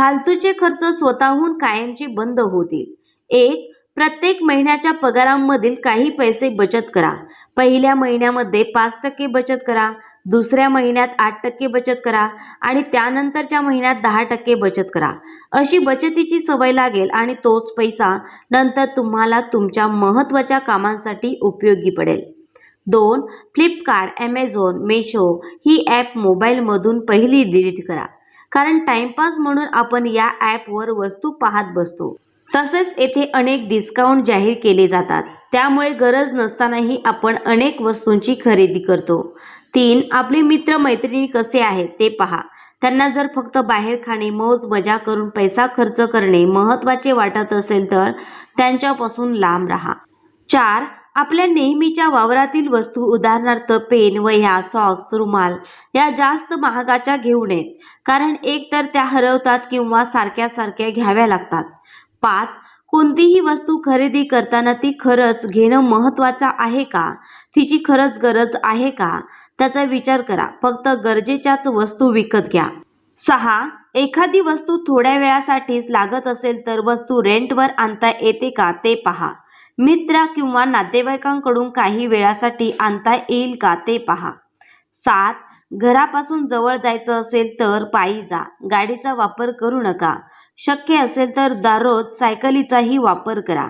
फालतूचे खर्च स्वतःहून कायमचे बंद होतील. एक प्रत्येक महिन्याच्या पगारांमधील काही पैसे बचत करा. पहिल्या महिन्यामध्ये पाच टक्के बचत करा दुसऱ्या महिन्यात आठ टक्के बचत करा आणि त्यानंतरच्या महिन्यात दहा टक्के बचत करा. अशी बचतीची सवय लागेल आणि तोच पैसा नंतर तुम्हाला तुमच्या महत्त्वाच्या कामांसाठी उपयोगी पडेल. दोन फ्लिपकार्ट ॲमेझॉन मेशो ही ॲप मोबाईलमधून पहिली डिलीट करा. कारण टाइमपास म्हणून आपण या ॲपवर वस्तू पाहत बसतो. तसेच येथे अनेक डिस्काउंट जाहीर केले जातात. त्यामुळे गरज नसतानाही आपण अनेक वस्तूंची खरेदी करतो. तीन आपले मित्र मैत्रिणी कसे आहेत ते पहा. त्यांना जर फक्त बाहेर खाणे मौज मजा करून पैसा खर्च करणे महत्त्वाचे वाटत असेल तर त्यांच्यापासून लांब राहा. चार आपल्या नेहमीच्या वावरातील वस्तू उदाहरणार्थ पेन वह्या सॉक्स रुमाल या जास्त महागाच्या घेऊ नयेत. कारण एकतर त्या हरवतात किंवा सारख्या सारख्या घ्याव्या लागतात. पाच कोणतीही वस्तू खरेदी करताना ती खरंच घेणं महत्त्वाचं आहे का? तिची खरंच गरज आहे का? त्याचा विचार करा. फक्त गरजेच्याच वस्तू विकत घ्या. सहा एखादी वस्तू थोड्या वेळासाठीच लागत असेल तर वस्तू रेंटवर आणता येते का ते पहा. मित्र किंवा नातेवाईकांकडून काही वेळासाठी आणता येईल का ते पहा. सात घरापासून जवळ जायचं असेल तर पायी जा. गाडीचा वापर करू नका. शक्य असेल तर दररोज सायकलीचाही वापर करा.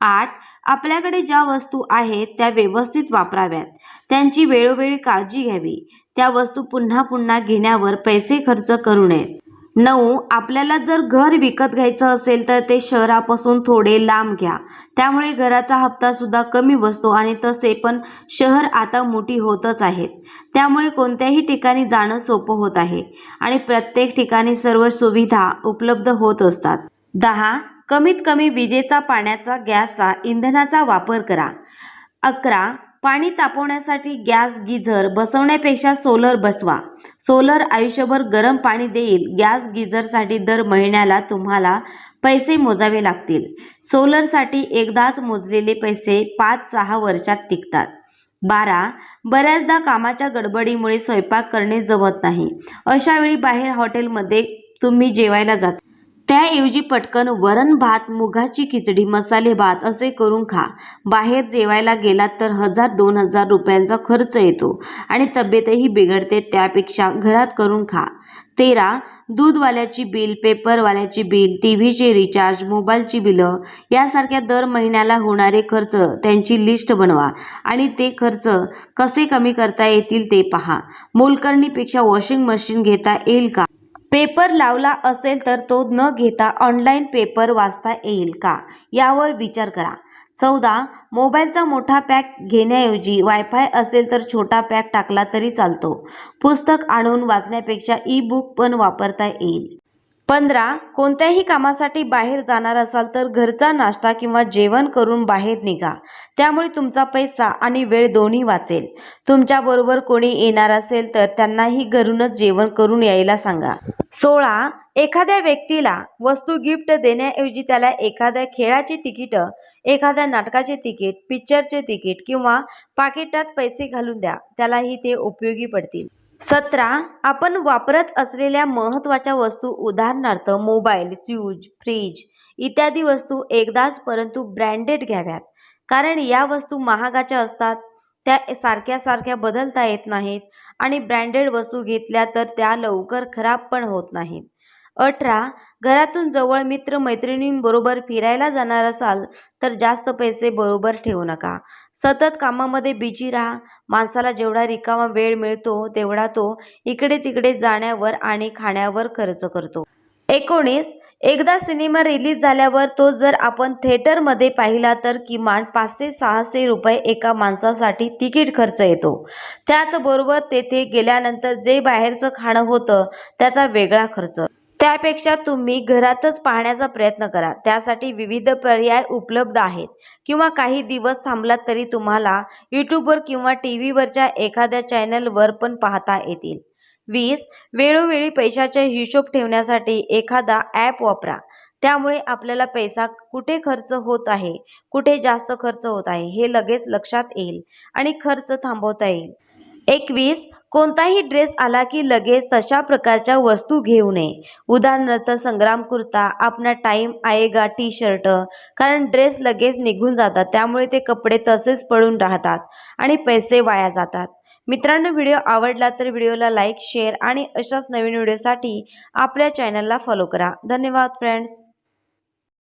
आठ आपल्याकडे ज्या वस्तू आहेत त्या व्यवस्थित वापराव्यात. त्यांची वेळोवेळी काळजी घ्यावी. त्या वस्तू पुन्हा पुन्हा घेण्यावर पैसे खर्च करू नयेत. नऊ आपल्याला जर घर विकत घ्यायचं असेल तर ते शहरापासून थोडे लांब घ्या. त्यामुळे घराचा हप्ता सुद्धा कमी बसतो आणि तसे पण शहर आता मोठी होतच आहेत. त्यामुळे कोणत्याही ठिकाणी जाणं सोपं होत आहे आणि प्रत्येक ठिकाणी सर्व सुविधा उपलब्ध होत असतात. दहा कमीत कमी विजेचा पाण्याचा गॅसचा इंधनाचा वापर करा. अकरा पाणी तापवण्यासाठी गॅस गिझर बसवण्यापेक्षा सोलर बसवा. सोलर आयुष्यभर गरम पाणी देईल. गॅस गिझरसाठी दर महिन्याला तुम्हाला पैसे मोजावे लागतील. सोलरसाठी एकदाच मोजलेले पैसे पाच सहा वर्षात टिकतात. बारा बऱ्याचदा कामाच्या गडबडीमुळे स्वयंपाक करणे जमत नाही. अशावेळी बाहेर हॉटेलमध्ये तुम्ही जेवायला जाता. त्याऐवजी पटकन वरण भात मुगाची खिचडी मसाले भात असे करून खा. बाहेर जेवायला गेलात तर हजार दोन हजार रुपयांचा खर्च येतो आणि तब्येतही बिघडते त्यापेक्षा घरात करून खा. तेरा दूधवाल्याची बिल पेपरवाल्याची बिल टी व्हीचे रिचार्ज मोबाईलची बिलं यासारख्या दर महिन्याला होणारे खर्च त्यांची लिस्ट बनवा आणि ते खर्च कसे कमी करता येतील ते पहा. मोलकरणीपेक्षा वॉशिंग मशीन घेता येईल का? पेपर लावला असेल तर तो न घेता ऑनलाईन पेपर वाचता येईल का? यावर विचार करा. चौदा मोबाईलचा मोठा पॅक घेण्याऐवजी वायफाय असेल तर छोटा पॅक टाकला तरी चालतो. पुस्तक आणून वाचण्यापेक्षा ई बुक पण वापरता येईल. पंधरा कोणत्याही कामासाठी बाहेर जाणार असाल तर घरचा नाश्ता किंवा जेवण करून बाहेर निघा. त्यामुळे तुमचा पैसा आणि वेळ दोन्ही वाचेल. तुमच्याबरोबर कोणी येणार असेल तर त्यांनाही घरूनच जेवण करून यायला सांगा. सोळा एखाद्या व्यक्तीला वस्तू गिफ्ट देण्याऐवजी त्याला एखाद्या खेळाचे तिकीट एखाद्या नाटकाचे तिकीट पिक्चरचे तिकीट किंवा पाकिटात पैसे घालून द्या. त्यालाही ते उपयोगी पडतील. सतरा आपण वापरत असलेल्या महत्त्वाच्या वस्तू उदाहरणार्थ मोबाईल फ्यूज फ्रीज इत्यादी वस्तू एकदाच परंतु ब्रँडेड घ्याव्यात. कारण या वस्तू महागाच्या असतात त्या सारख्या सारख्या बदलता येत नाहीत आणि ब्रँडेड वस्तू घेतल्या तर त्या लवकर खराब पण होत नाहीत. अठरा घरातून जवळ मित्र मैत्रिणींबरोबर फिरायला जाणार असाल तर जास्त पैसे बरोबर ठेवू नका. सतत कामामध्ये बिजी राहा. माणसाला जेवढा रिकामा वेळ मिळतो तेवढा तो इकडे तिकडे जाण्यावर आणि खाण्यावर खर्च करतो. एकोणीस एकदा सिनेमा रिलीज झाल्यावर तो जर आपण थिएटरमध्ये पाहिला तर किमान पाचशे सहाशे रुपये एका माणसासाठी तिकीट खर्च येतो. त्याचबरोबर तेथे गेल्यानंतर जे बाहेरचं खाणं होतं त्याचा वेगळा खर्च. त्यापेक्षा तुम्ही घरातच पाहण्याचा प्रयत्न करा. त्यासाठी विविध पर्याय उपलब्ध आहेत. किंवा काही दिवस थांबलात तरी तुम्हाला यूट्यूबवर किंवा टी व्हीवरच्या एखाद्या चॅनलवर पण पाहता येतील. वीस वेळोवेळी पैशाचा हिशोब ठेवण्यासाठी एखादा ॲप वापरा. त्यामुळे आपल्याला पैसा कुठे खर्च होत आहे कुठे जास्त खर्च होत आहे हे लगेच लक्षात येईल आणि खर्च थांबवता येईल. एकवीस कोणताही ड्रेस आला की लगेच तशा प्रकारच्या वस्तू घेऊ नये. उदाहरणार्थ संग्राम कुर्ता आपला टाईम आएगा टी शर्ट कारण ड्रेस लगेच निघून जातात त्यामुळे ते कपडे तसेच पडून राहतात आणि पैसे वाया जातात. मित्रांनो व्हिडिओ आवडला तर व्हिडिओला लाईक शेअर आणि अशाच नवीन व्हिडिओसाठी आपल्या चॅनलला फॉलो करा. धन्यवाद फ्रेंड्स.